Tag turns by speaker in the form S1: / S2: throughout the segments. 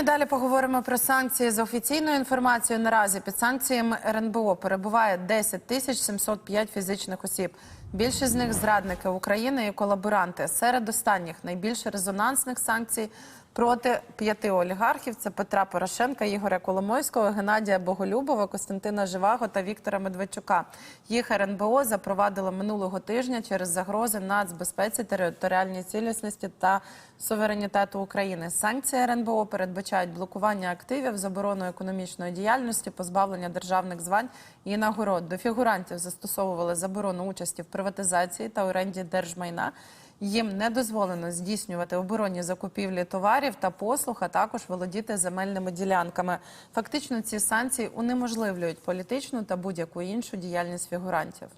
S1: І Далі поговоримо про санкції за офіційною інформацією. Наразі під санкціями РНБО перебуває 10 тисяч 705 фізичних осіб. Більшість з них зрадники України і колаборанти. Серед останніх найбільш резонансних санкцій проти п'яти олігархів це Петра Порошенка, Ігоря Коломойського, Геннадія Боголюбова, Костянтина Живаго та Віктора Медведчука. Їх РНБО запровадило минулого тижня через загрози нацбезпеці, територіальній цілісності та суверенітету України. Санкції РНБО передбачають блокування активів, заборону економічної діяльності, позбавлення державних звань і нагород. До фігурантів застосовували заборону участі в приватизації та оренді держмайна. Їм не дозволено здійснювати оборонні закупівлі товарів та послуг, а також володіти земельними ділянками. Фактично, ці санкції унеможливлюють політичну та будь-яку іншу діяльність фігурантів.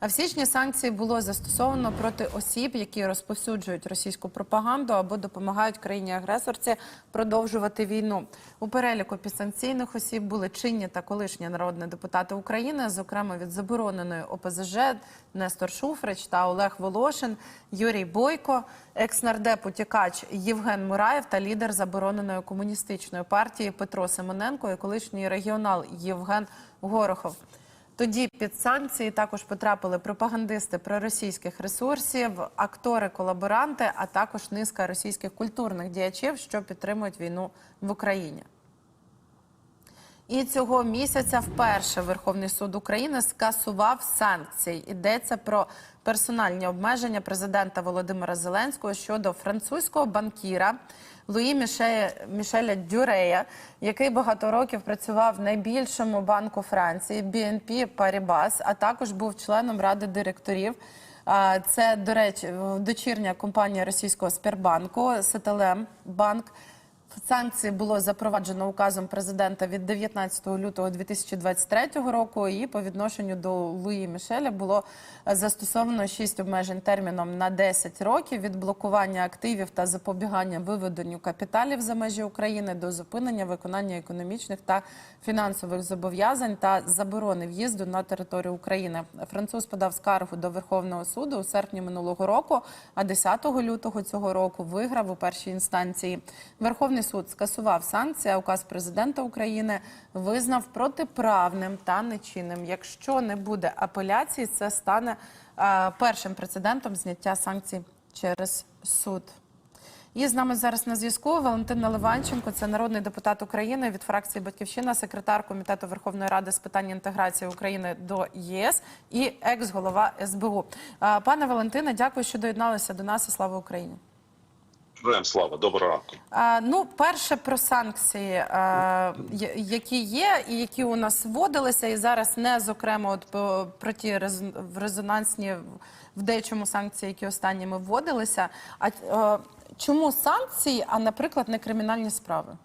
S1: А в січні санкції було застосовано проти осіб, які розповсюджують російську пропаганду або допомагають країні-агресорці продовжувати війну. У переліку підсанкційних осіб були чинні та колишні народні депутати України, зокрема від забороненої ОПЗЖ Нестор Шуфрич та Олег Волошин, Юрій Бойко, екс-нардеп утікач Євген Мураєв та лідер забороненої комуністичної партії Петро Симоненко і колишній регіонал Євген Горохов. Тоді під санкції також потрапили пропагандисти проросійських ресурсів, актори-колаборанти, а також низка російських культурних діячів, що підтримують війну в Україні. І цього місяця вперше Верховний суд України скасував санкції. Йдеться про персональні обмеження президента Володимира Зеленського щодо французького банкіра Луї Міше- Мішеля Дюрея, який багато років працював в найбільшому банку Франції BNP Paribas, а також був членом ради директорів. Це, до речі, дочірня компанія російського Сбербанку, СТЛМ Банк. Санкції було запроваджено указом президента від 19 лютого 2023 року. І по відношенню до Луї Мішеля було застосовано 6 обмежень терміном на 10 років від блокування активів та запобігання виведенню капіталів за межі України до зупинення виконання економічних та фінансових зобов'язань та заборони в'їзду на територію України. Француз подав скаргу до Верховного суду у серпні минулого року, а 10 лютого цього року виграв у першій інстанції. Верховний суд скасував санкції, а указ президента України визнав протиправним та нечинним. Якщо не буде апеляції, це стане е, першим прецедентом зняття санкцій через суд. І з нами зараз на зв'язку Валентина Ливанченко, це народний депутат України від фракції Батьківщина, секретар комітету Верховної Ради з питань інтеграції України до ЄС і екс-голова СБУ. Е, Пане Валентине, дякую, що доєдналися до нас. і Слава Україні.
S2: Героям слава, доброго ранку.
S1: А, ну, перше про санкції, а, які є, і які у нас вводилися, і зараз не зокрема от про ті резонансні в деячому санкції, які останніми вводилися. А е, чому санкції, а наприклад, не кримінальні справи?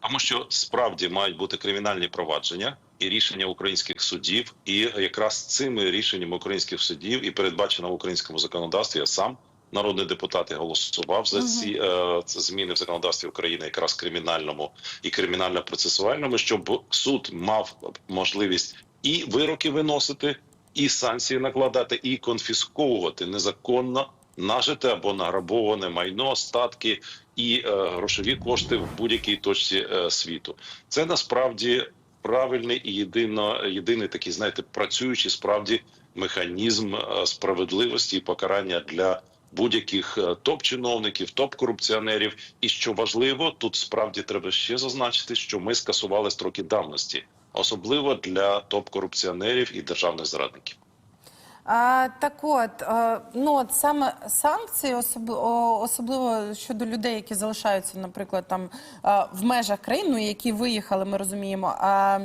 S2: Тому що справді мають бути кримінальні провадження і рішення українських судів, і якраз цими рішеннями українських судів і передбачено в українському законодавстві. Я сам народний депутат і голосував за ці е, зміни в законодавстві України, якраз кримінальному і кримінально-процесуальному, щоб суд мав можливість і вироки виносити, і санкції накладати, і конфісковувати незаконно нажите або награбоване майно, статки і е, грошові кошти в будь-якій точці е, світу. Це насправді правильний і єдино єдиний такий, знаєте, працюючий справді механізм е, справедливості і покарання для будь-яких е, топ-чиновників, топ-корупціонерів. І що важливо, тут справді треба ще зазначити, що ми скасували строки давності, особливо для топ-корупціонерів і державних зрадників.
S1: А, так от, е, ну от саме санкції, особ- особливо щодо людей, які залишаються, наприклад, там е, в межах країни, ну, які виїхали, ми розуміємо. А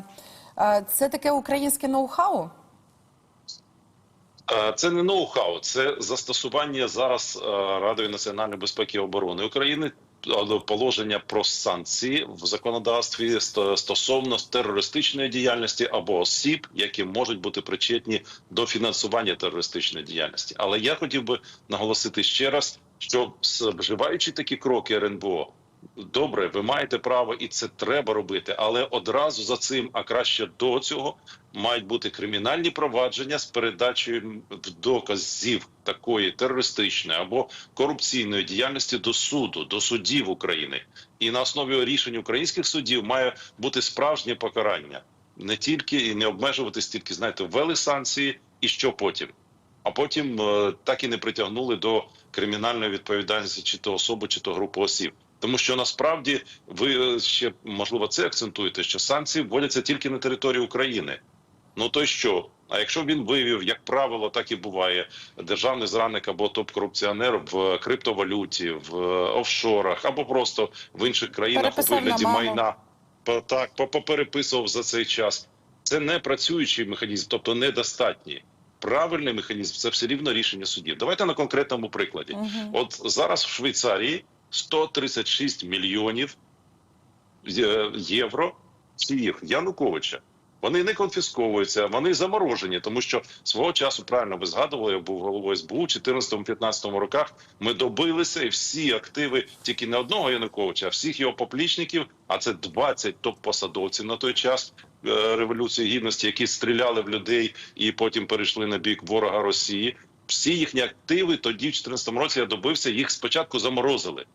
S1: це таке українське ноу-хау?
S2: Е, Це не ноу-хау, це застосування зараз е, Радою національної безпеки і оборони України е, положення про санкції в законодавстві стосовно терористичної діяльності або осіб, які можуть бути причетні до фінансування терористичної діяльності. Але я хотів би наголосити ще раз, що вживаючи такі кроки РНБО, Добре, ви маєте право, і це треба робити, але одразу за цим, а краще до цього, мають бути кримінальні провадження з передачею доказів такої терористичної або корупційної діяльності до суду, до судів України. І на основі рішень українських судів має бути справжнє покарання, не тільки і не обмежуватись тільки, знаєте, ввели санкції, і що потім. А потім е, так і не притягнули до кримінальної відповідальності чи то особи, чи то групу осіб. Тому що насправді ви е, ще можливо це акцентуєте, що санкції вводяться тільки на території України. Ну то й що? А якщо він вивів, як правило, так і буває, державний зрадник або топ-корупціонер в криптовалюті, в е, офшорах або просто в інших країнах у вигляді майна, так попереписував за цей час. Це не працюючий механізм, тобто недостатній. Правильний механізм це все рівно рішення судів. Давайте на конкретному прикладі.
S1: Мгм.
S2: От зараз в Швейцарії 136 мільйонів е, євро всіх Януковича. Вони не конфісковуються, вони заморожені, тому що свого часу правильно ви згадували, я був головою СБУ у 14-15 роках. Ми добилися, і всі активи тільки не одного Януковича, а всіх його поплічників. А це 20 топ-посадовців на той час е, революції гідності, які стріляли в людей і потім перейшли на бік ворога Росії. Всі їхні активи тоді, в 2014 році, я добився, їх спочатку заморозили.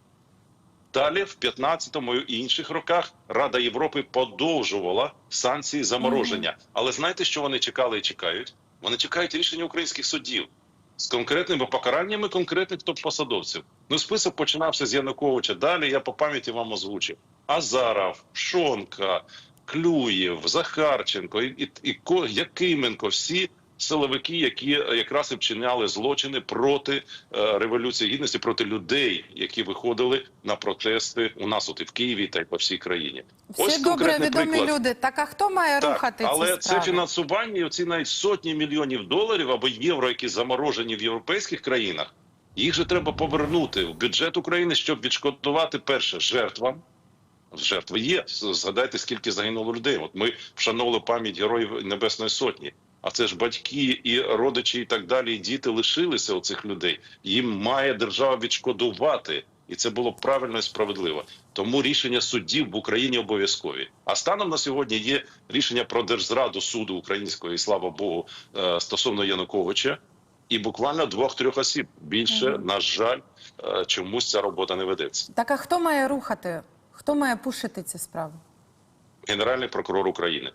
S2: Далі, в 15-му і інших роках, Рада Європи подовжувала санкції замороження. Але знаєте, що вони чекали і чекають? Вони чекають рішення українських судів з конкретними покараннями конкретних топ-посадовців. Ну, список починався з Януковича. Далі я по пам'яті вам озвучив: Азаров, Шонка, Клюєв, Захарченко і, і, і Ко- Якименко. Всі силовики, які якраз і вчиняли злочини проти е, революції гідності, проти людей, які виходили на протести у нас, от і в Києві, та й по всій країні.
S1: Всі
S2: Ось
S1: добре відомі
S2: приклад.
S1: люди. Так а хто має
S2: Так,
S1: рухати
S2: але
S1: ці
S2: це фінансування, оці навіть сотні мільйонів доларів або євро, які заморожені в європейських країнах. Їх же треба повернути в бюджет України, щоб відшкодувати перше жертвам. Жертви є. Згадайте, скільки загинуло людей. От ми вшановували пам'ять героїв Небесної Сотні. А це ж батьки і родичі, і так далі, і діти лишилися у цих людей. Їм має держава відшкодувати, і це було правильно і справедливо. Тому рішення суддів в Україні обов'язкові. А станом на сьогодні є рішення про держзраду суду українського, і слава Богу, е, стосовно Януковича. І буквально двох-трьох осіб більше,
S1: Мгм.
S2: на жаль, е, чомусь ця робота не ведеться.
S1: Так а хто має рухати? Хто має пушити ці справи?
S2: Генеральний прокурор України.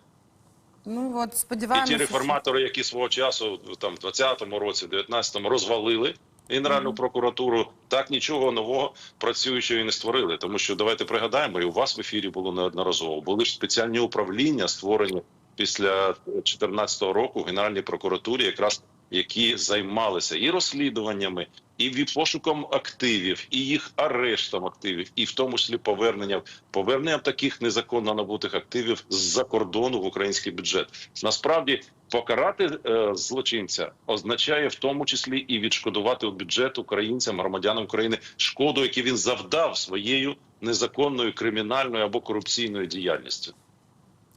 S1: Ну от
S2: І ті реформатори, які свого часу там в 20-му році, в 19-му розвалили Генеральну прокуратуру, так нічого нового працюючого і не створили. Тому що давайте пригадаємо, і у вас в ефірі було неодноразово. Були ж спеціальні управління створені після 2014 року в Генеральній прокуратурі, якраз які займалися і розслідуваннями, і пошуком активів, і їх арештом активів, і в тому числі поверненням поверненням таких незаконно набутих активів з-за кордону в український бюджет. Насправді покарати е, злочинця означає в тому числі і відшкодувати у бюджет українцям, громадянам України шкоду, яку він завдав своєю незаконною кримінальною або корупційною діяльністю.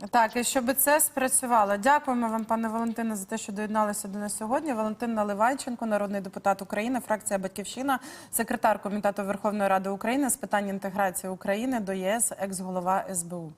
S1: Так, і щоб це спрацювало. Дякуємо вам, пане Валентине, за те, що доєдналися до нас сьогодні. Валентин Наливайченко, народний депутат України, фракція Батьківщина, секретар комітету Верховної Ради України з питань інтеграції України до ЄС, екс-голова СБУ.